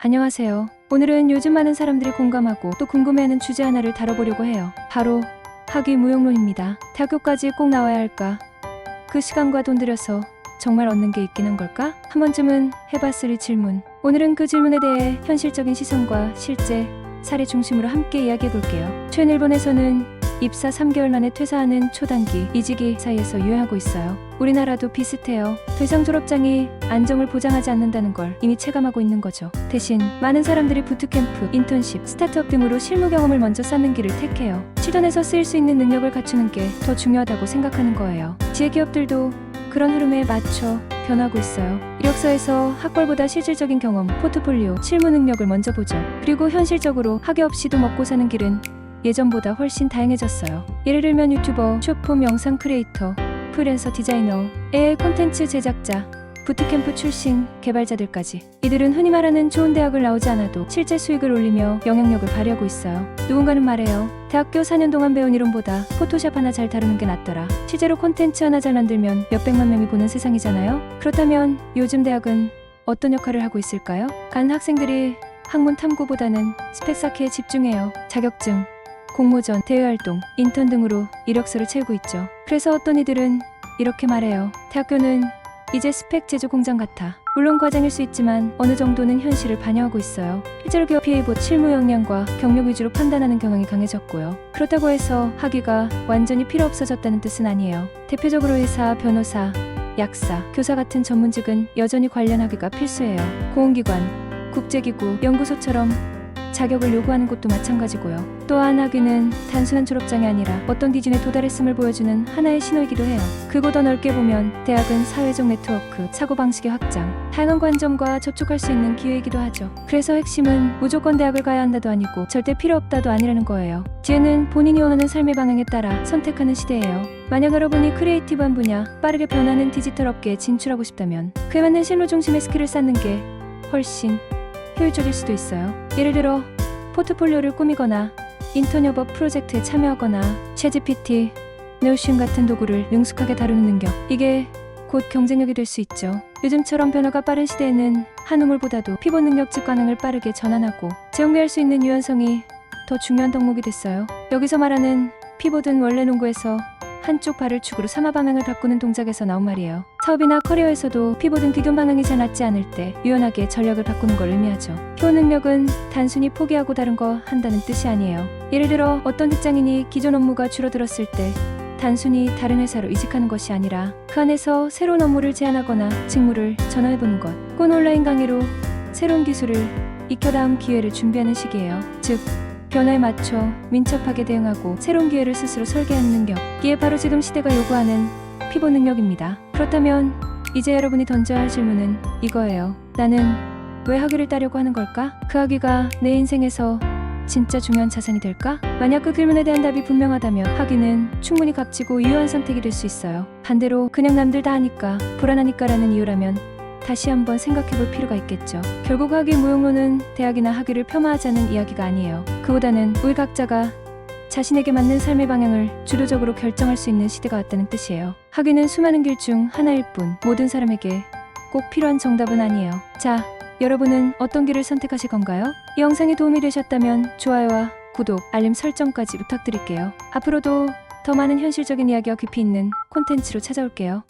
안녕하세요. 오늘은 요즘 많은 사람들이 공감하고 또 궁금해하는 주제 하나를 다뤄보려고 해요. 바로 학위 무용론입니다. 대학교까지 꼭 나와야 할까? 그 시간과 돈 들여서 정말 얻는 게한 걸까? 한 번쯤은 해봤을 이 질문. 오늘은 그 질문에 대해 현실적인 시선과 실제 사례 중심으로 함께 이야기해 볼게요. 최근 일본에서는 입사 3개월 만에 퇴사하는 초단기 이직이 사이에서 유행하고 있어요. 우리나라도 비슷해요. 더 이상 졸업장이 안정을 보장하지 않는다는 걸 이미 체감하고 있는 거죠. 대신 많은 사람들이 부트캠프, 인턴십, 스타트업 등으로 실무 경험을 먼저 쌓는 길을 택해요. 실전에서 쓰일 수 있는 능력을 갖추는 게 더 중요하다고 생각하는 거예요. 지혜 기업들도 그런 흐름에 맞춰 변하고 있어요. 이력서에서 학벌보다 실질적인 경험, 포트폴리오, 실무 능력을 먼저 보죠. 그리고 현실적으로 학위 없이도 먹고 사는 길은 예전보다 훨씬 다양해졌어요. 예를 들면 유튜버, 쇼폼 영상 크리에이터, 프리랜서 디자이너, AI 콘텐츠 제작자, 부트캠프 출신 개발자들까지 이들은 흔히 말하는 좋은 대학을 나오지 않아도 실제 수익을 올리며 영향력을 발휘하고 있어요. 누군가는 말해요. 대학교 4년 동안 배운 이론보다 포토샵 하나 잘 다루는 게 낫더라. 실제로 콘텐츠 하나 잘 만들면 몇백만 명이 보는 세상이잖아요. 그렇다면 요즘 대학은 어떤 역할을 하고 있을까요? 간 학생들이 학문 탐구보다는 스펙 쌓기에 집중해요. 자격증, 공모전, 대외활동, 인턴 등으로 이력서를 채우고 있죠. 그래서 어떤 이들은 이렇게 말해요. 대학교는 이제 스펙 제조 공장 같아. 물론 과장일 수 있지만 어느 정도는 현실을 반영하고 있어요. 실제로 기업 PA봇 실무 역량과 경력 위주로 판단하는 경향이 강해졌고요. 그렇다고 해서 학위가 완전히 필요 없어졌다는 뜻은 아니에요. 대표적으로 의사, 변호사, 약사, 교사 같은 전문직은 여전히 관련 학위가 필수예요. 공공기관, 국제기구, 연구소처럼 자격을 요구하는 곳도 마찬가지고요. 또한 학위는 단순한 졸업장이 아니라 어떤 기준에 도달했음을 보여주는 하나의 신호이기도 해요. 더 넓게 보면 대학은 사회적 네트워크, 사고방식의 확장, 다양한 관점과 접촉할 수 있는 기회이기도 하죠. 그래서 핵심은 무조건 대학을 가야 한다도 아니고 절대 필요 없다도 아니라는 거예요. 지혜는 본인이 원하는 삶의 방향에 따라 선택하는 시대예요. 만약 여러분이 크리에이티브한 분야, 빠르게 변하는 디지털 업계에 진출하고 싶다면 그에 맞는 실무 중심의 스킬을 쌓는 게 훨씬 효율적일 수도 있어요. 예를 들어 포트폴리오를 꾸미거나 인턴협업 프로젝트에 참여하거나 챗GPT, 노션 같은 도구를 능숙하게 다루는 능력. 이게 곧 경쟁력이 될 수 있죠. 요즘처럼 변화가 빠른 시대에는 한 우물보다도 피봇 능력 직관능을 빠르게 전환하고 재용비할 수 있는 유연성이 더 중요한 덕목이 됐어요. 여기서 말하는 피봇은 원래 농구에서 한쪽 발을 축으로 삼아 방향을 바꾸는 동작에서 나온 말이에요. 사업이나 커리어에서도 피봇은 기존 방향이 잘 맞지 않을 때 유연하게 전략을 바꾸는 걸 의미하죠. 효 능력은 단순히 포기하고 다른 거 한다는 뜻이 아니에요. 예를 들어 어떤 직장인이 기존 업무가 줄어들었을 때 단순히 다른 회사로 이직하는 것이 아니라 그 안에서 새로운 업무를 제안하거나 직무를 전환해보는 것. 혹은 온라인 강의로 새로운 기술을 익혀 다음 기회를 준비하는 시기예요. 즉 변화에 맞춰 민첩하게 대응하고 새로운 기회를 스스로 설계하는 능력. 이게 바로 지금 시대가 요구하는 피봇 능력입니다. 그렇다면 이제 여러분이 던져야 할 질문은 이거예요. 나는 왜 학위를 따려고 하는 걸까? 그 학위가 내 인생에서 진짜 중요한 자산이 될까? 만약 그 질문에 대한 답이 분명하다면 학위는 충분히 값지고 유효한 선택이 될 수 있어요. 반대로 그냥 남들 다 하니까 불안하니까라는 이유라면 다시 한번 생각해 볼 필요가 있겠죠. 결국 학위 무용론은 대학이나 학위를 폄하하자는 이야기가 아니에요. 그보다는 우리 각자가 자신에게 맞는 삶의 방향을 주도적으로 결정할 수 있는 시대가 왔다는 뜻이에요. 학위는 수많은 길 중 하나일 뿐 모든 사람에게 꼭 필요한 정답은 아니에요. 자, 여러분은 어떤 길을 선택하실 건가요? 이 영상이 도움이 되셨다면 좋아요와 구독, 알림 설정까지 부탁드릴게요. 앞으로도 더 많은 현실적인 이야기와 깊이 있는 콘텐츠로 찾아올게요.